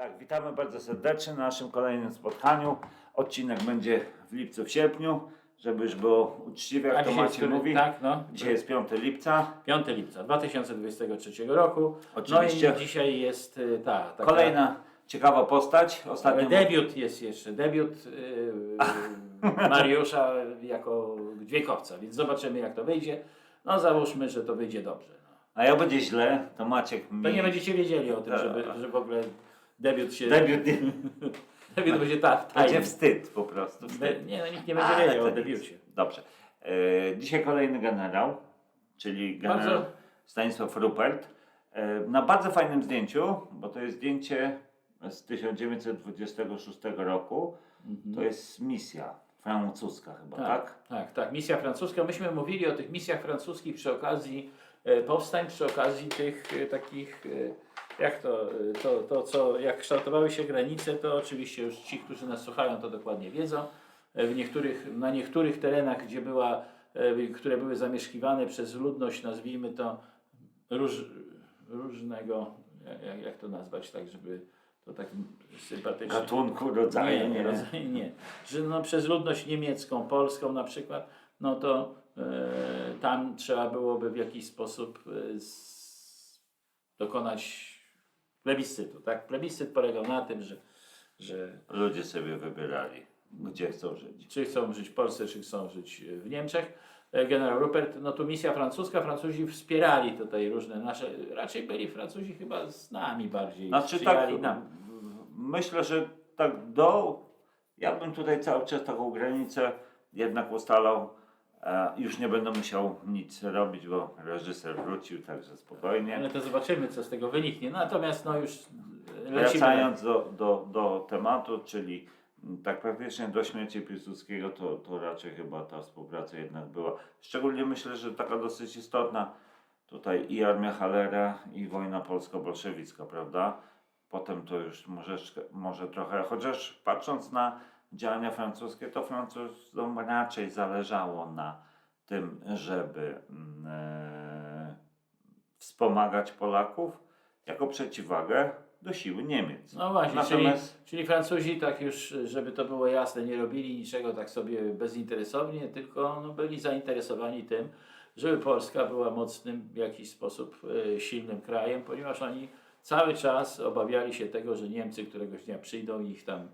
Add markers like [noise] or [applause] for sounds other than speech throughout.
Tak, witamy bardzo serdecznie na naszym kolejnym spotkaniu. Odcinek będzie w lipcu, w sierpniu, żeby już było uczciwie, jak A to dzisiaj Maciej który- mówi. Tak, no. Dzisiaj jest 5 lipca. 5 lipca 2023 roku. Oczywiście. No i dzisiaj jest y, ta, taka, Kolejna ciekawa postać. Ostatnio Debiut jest jeszcze, debiut y, [laughs] Mariusza jako dźwiękowca, więc zobaczymy jak to wyjdzie. No załóżmy, że to wyjdzie dobrze. No. A jak będzie źle, to Maciek mi... To nie będziecie wiedzieli o tym, Tak. żeby, że w ogóle debiut się... Debiut nie... [laughs] debiut będzie tak, [laughs] będzie wstyd po prostu. Wstyd. nie, no nikt nie będzie wiedział o debiucie. Dobrze. E, dzisiaj kolejny generał, czyli generał Bardzo- Stanisław Rupert. E, na bardzo fajnym zdjęciu, bo to jest zdjęcie z 1926 roku. To jest misja francuska chyba, tak? Tak, tak, tak. Misja francuska. Myśmy mówili o tych misjach francuskich przy okazji powstań, przy okazji tych e, takich, e, jak to, e, to, to, co, jak kształtowały się granice, to oczywiście już ci, którzy nas słuchają, to dokładnie wiedzą. E, W niektórych, na niektórych terenach, gdzie była, e, które były zamieszkiwane przez ludność, nazwijmy to róż, różnego, jak, jak to nazwać, tak, żeby to tak sympatycznie. Gatunku, rodzaju. Nie, nie, rodzaj, nie. Że no, przez ludność niemiecką, polską na przykład, no to e, tam trzeba byłoby w jakiś sposób z, dokonać plebiscytu. Tak? Plebiscyt polegał na tym, że, że Ludzie sobie wybierali, gdzie chcą żyć. czy chcą żyć w Polsce, czy chcą żyć w Niemczech. E, Generał Rupert, no tu misja francuska, Francuzi wspierali tutaj różne nasze, raczej byli Francuzi chyba z nami bardziej, Znaczy tak, nam. myślę, że tak do, ja bym tutaj cały czas taką granicę jednak ustalał. Już nie będę musiał nic robić, bo reżyser wrócił, także spokojnie. Ale to zobaczymy, co z tego wyniknie. Natomiast no już lecimy. Wracając do, do, do tematu, czyli mm, tak praktycznie do śmierci Piłsudskiego, to, to raczej chyba ta współpraca jednak była. Szczególnie myślę, że taka dosyć istotna tutaj i armia Halera, i wojna polsko-bolszewicka, prawda? Potem to już może, może trochę, chociaż patrząc na działania francuskie, to Francuzom raczej zależało na tym, żeby mm, e, wspomagać Polaków jako przeciwwagę do siły Niemiec. No właśnie, Natomiast czyli, czyli Francuzi tak już, żeby to było jasne, nie robili niczego tak sobie bezinteresownie, tylko no, byli zainteresowani tym, żeby Polska była mocnym, w jakiś sposób e, silnym krajem, ponieważ oni cały czas obawiali się tego, że Niemcy któregoś dnia przyjdą i ich tam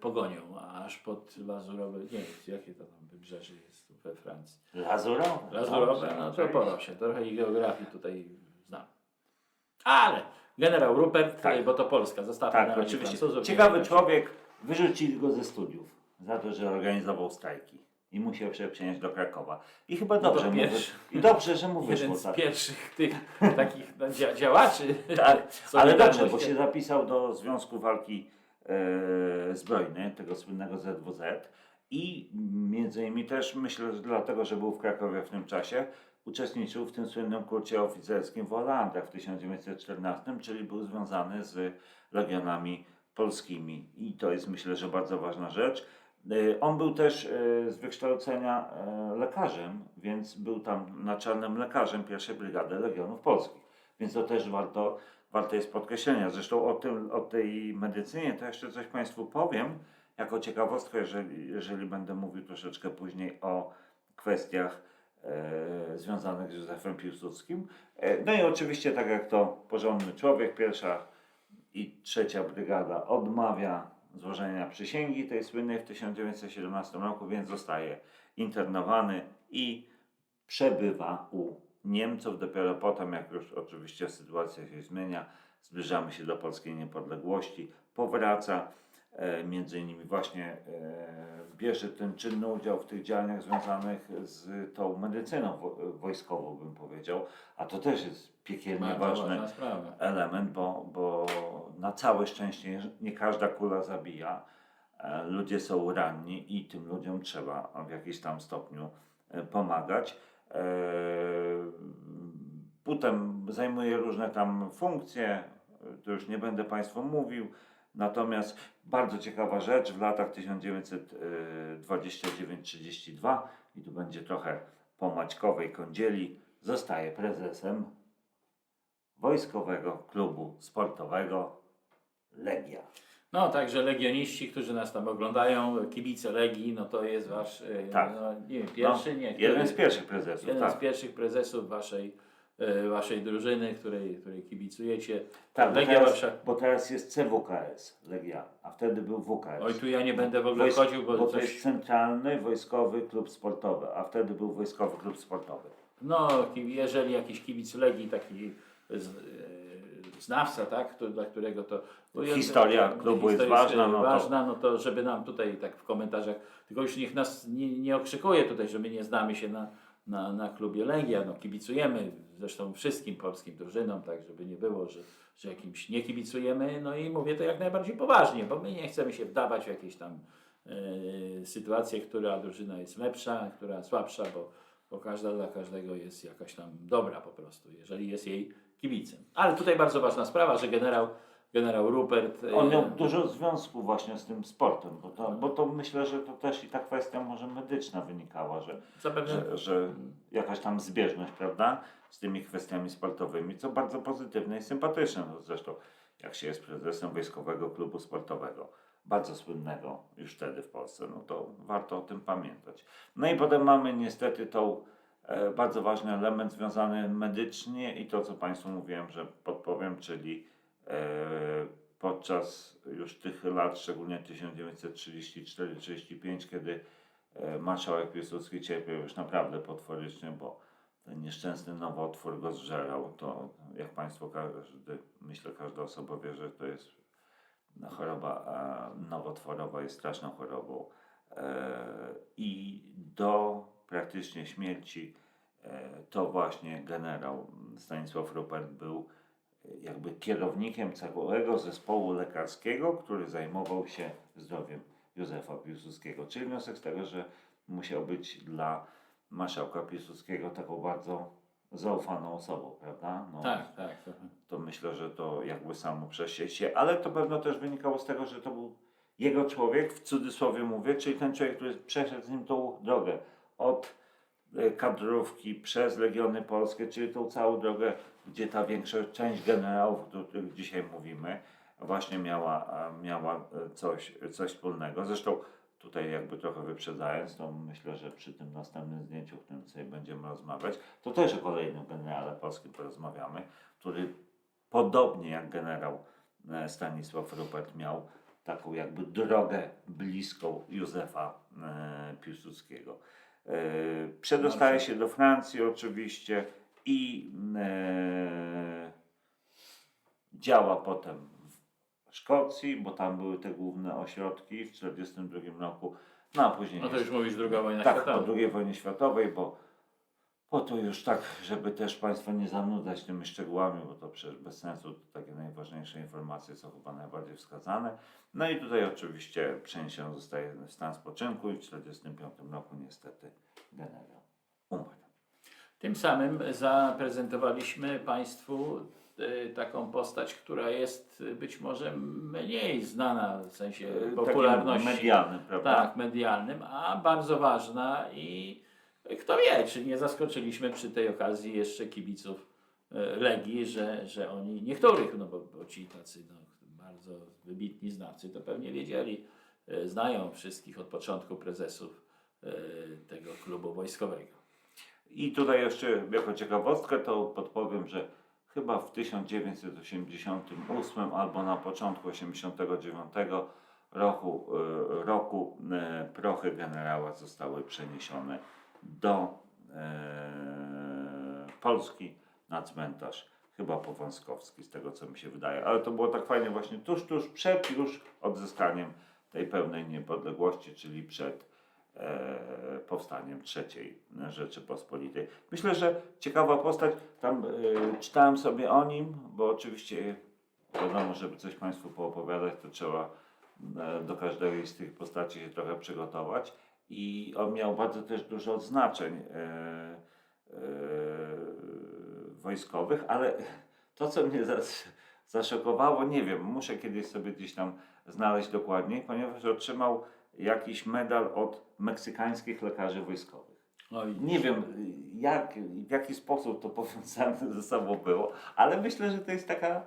pogonią, aż pod Lazurowe, nie wiem, jakie to tam wybrzeże jest we Francji. Lazurowe. Lazurowe, Dobrze, no to pora się, trochę i geografii tutaj znam. Ale generał Rupert, Tak. bo to Polska, zostawmy Tak, na oczywiście. Francuzów, Ciekawy człowiek, wyrzucili go ze studiów za to, że organizował strajki i musiał się przenieść do Krakowa. I chyba No dobrze mu, wy... pierwszy. I dobrze, że mu Jeden wyszło z tak. pierwszych tych [laughs] takich no, dzia działaczy. Tak, [laughs] ale dobrze, bo się zapisał do Związku Walki e, Zbrojnej, tego słynnego ZWZ i między innymi też myślę, że dlatego, że był w Krakowie w tym czasie, uczestniczył w tym słynnym kurcie oficerskim w Holandach w 1914, czyli był związany z legionami polskimi i to jest myślę, że bardzo ważna rzecz. E, On był też e, z wykształcenia lekarzem, więc był tam naczelnym lekarzem pierwszej brygady Legionów Polskich. Więc to też warto, warto jest podkreślenia. Zresztą o, tym, o tej medycynie to jeszcze coś Państwu powiem, jako ciekawostkę, jeżeli, jeżeli będę mówił troszeczkę później o kwestiach e, związanych z Józefem Piłsudskim. E, no i oczywiście, tak jak to porządny człowiek, pierwsza i trzecia brygada odmawia złożenia przysięgi tej słynnej w 1917 roku, więc zostaje internowany i przebywa u Niemców. Dopiero potem, jak już oczywiście sytuacja się zmienia, zbliżamy się do polskiej niepodległości, powraca. E, między innymi właśnie e, bierze ten czynny udział w tych działaniach związanych z tą medycyną wo- wojskową, bym powiedział, a to też jest piekielnie Bardzo sprawa. element, bo, bo na całe szczęście nie każda kula zabija. E, Ludzie są ranni i tym ludziom trzeba w jakiś tam stopniu e, pomagać. E, Potem zajmuje różne tam funkcje, e, to już nie będę Państwu mówił. Natomiast bardzo ciekawa rzecz, w latach 1929-32 i tu będzie trochę po Maćkowej kądzieli, zostaje prezesem Wojskowego Klubu Sportowego Legia. No, także legioniści, którzy nas tam oglądają, kibice Legii, no to jest wasz, e, Tak. no, nie wiem, pierwszy, No, nie. Jeden który- z pierwszych prezesów, jeden tak. z pierwszych prezesów waszej, e, waszej drużyny, której, której kibicujecie. Tak, bo Legia teraz, Warszawa. bo teraz jest CWKS, Legia, a wtedy był WKS. Oj, tu ja nie będę w ogóle Wojsk- chodził, bo, bo to coś... jest Centralny Wojskowy Klub Sportowy, a wtedy był Wojskowy Klub Sportowy. No, jeżeli jakiś kibic Legii, taki znawca, tak, to, dla którego to... Historia tak, klubu jest ważna, no to- ważna, no to żeby nam tutaj tak w komentarzach, tylko już niech nas nie, nie okrzykuje tutaj, że my nie znamy się na, na, na klubie Legia, no kibicujemy zresztą wszystkim polskim drużynom, tak, żeby nie było, że, że jakimś nie kibicujemy, no i mówię to jak najbardziej poważnie, bo my nie chcemy się wdawać w jakieś tam e, sytuacje, która drużyna jest lepsza, która słabsza, bo, bo każda dla każdego jest jakaś tam dobra po prostu, jeżeli jest jej kibicem. Ale tutaj bardzo ważna sprawa, że generał, generał Rupert... e, On miał dużo związku właśnie z tym sportem, bo to, bo to myślę, że to też i ta kwestia może medyczna wynikała, że, Zapewne że, że jakaś tam zbieżność, prawda, z tymi kwestiami sportowymi, co bardzo pozytywne i sympatyczne. No zresztą, jak się jest prezesem Wojskowego Klubu Sportowego, bardzo słynnego już wtedy w Polsce, no to warto o tym pamiętać. No i potem mamy niestety tą bardzo ważny element związany medycznie i to, co Państwu mówiłem, że podpowiem, czyli e, podczas już tych lat, szczególnie 1934-35, kiedy e, marszałek Piłsudski cierpiał już naprawdę potworycznie, bo ten nieszczęsny nowotwór go zżerał, to jak Państwo, każdy, myślę, każda osoba wie, że to jest no, choroba e, nowotworowa, jest straszną chorobą. E, I do praktycznie śmierci e, to właśnie generał Stanisław Rupert był e, jakby kierownikiem całego zespołu lekarskiego, który zajmował się zdrowiem Józefa Piłsudskiego. Czyli wniosek z tego, że musiał być dla marszałka Piłsudskiego taką bardzo zaufaną osobą, prawda? No, tak, tak. to- to myślę, że to jakby samo się, ale to pewno też wynikało z tego, że to był jego człowiek, w cudzysłowie mówię, czyli ten człowiek, który przeszedł z nim tą drogę od e, kadrówki przez Legiony Polskie, czyli tą całą drogę, gdzie ta większa część generałów, o których dzisiaj mówimy, właśnie miała, miała e, coś, coś wspólnego. Zresztą tutaj jakby trochę wyprzedzając, to myślę, że przy tym następnym zdjęciu, o którym sobie będziemy rozmawiać, to też o kolejnym generale polskim porozmawiamy, który podobnie jak generał e, Stanisław Rupert miał taką jakby drogę bliską Józefa Piłsudskiego. E, Przedostaje się do Francji oczywiście i e, działa potem w Szkocji, bo tam były te główne ośrodki w 1942 roku, no a później No to już mówisz druga wojna tak, po światowa. II wojnie światowej, bo po to już tak, żeby też Państwa nie zanudzać tymi szczegółami, bo to przecież bez sensu, to takie najważniejsze informacje są chyba najbardziej wskazane. No i tutaj oczywiście przeniesiony zostaje w stan spoczynku i w 1945 roku niestety generał umarł. Tym samym zaprezentowaliśmy Państwu e, taką postać, która jest e, być może mniej znana w sensie Takim popularności. medialnym, prawda? Tak, medialnym, a bardzo ważna i kto wie, czy nie zaskoczyliśmy przy tej okazji jeszcze kibiców e, Legii, że, że oni, niektórych, no bo, bo ci tacy no, bardzo wybitni znawcy to pewnie wiedzieli, e, znają wszystkich od początku prezesów e, tego klubu wojskowego. I tutaj jeszcze jako ciekawostkę to podpowiem, że chyba w 1988 albo na początku 1989 roku, roku prochy generała zostały przeniesione do e, Polski na cmentarz, chyba Powązkowski, z tego co mi się wydaje. Ale to było tak fajnie właśnie tuż, tuż przed już odzyskaniem tej pełnej niepodległości, czyli przed e, powstaniem trzeciej Rzeczypospolitej. Myślę, że ciekawa postać. Tam e, czytałem sobie o nim, bo oczywiście wiadomo, żeby coś Państwu poopowiadać, to trzeba e, do każdej z tych postaci się trochę przygotować. I on miał bardzo też dużo odznaczeń e, e, wojskowych, ale to, co mnie zas, zaszokowało, nie wiem, muszę kiedyś sobie gdzieś tam znaleźć dokładniej, ponieważ otrzymał jakiś medal od meksykańskich lekarzy wojskowych. Oj, Nie wiem, jak, w jaki sposób to [laughs] powiązane ze sobą było, ale myślę, że to jest taka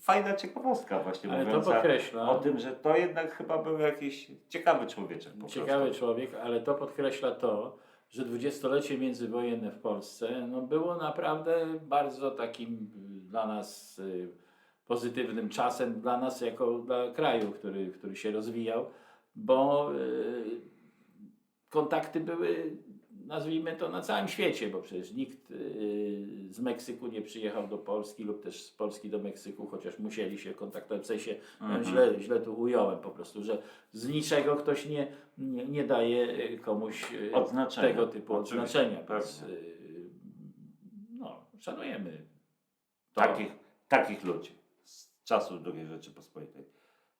fajna ciekawostka właśnie Ale to podkreśla. o tym, że to jednak chyba był jakiś ciekawy człowieczek Ciekawy prostu. człowiek, ale to podkreśla to, że dwudziestolecie międzywojenne w Polsce no, było naprawdę bardzo takim y, dla nas y, pozytywnym czasem, dla nas jako dla kraju, który, który się rozwijał, bo y, kontakty były, nazwijmy to, na całym świecie, bo przecież nikt z Meksyku nie przyjechał do Polski lub też z Polski do Meksyku, chociaż musieli się kontaktować. W sensie, Mhm. źle, źle tu ująłem po prostu, że z niczego ktoś nie, nie, nie daje y, komuś y, Odznaczenia. tego typu Oczywiście, odznaczenia. Więc, y, no, szanujemy to. Takich, takich ludzi z czasów II Rzeczypospolitej.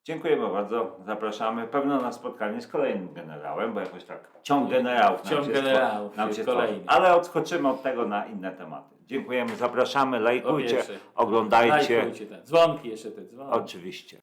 Dziękujemy bardzo, zapraszamy. Pewno na spotkanie z kolejnym generałem, bo jakoś tak ciąg generałów nam Ciąg się generałów, nam się kolejny. tworzy. Ale odskoczymy od tego na inne tematy. Dziękujemy, zapraszamy, lajkujcie, oglądajcie. Lajkujcie ten. Dzwonki jeszcze te dzwonki. Oczywiście.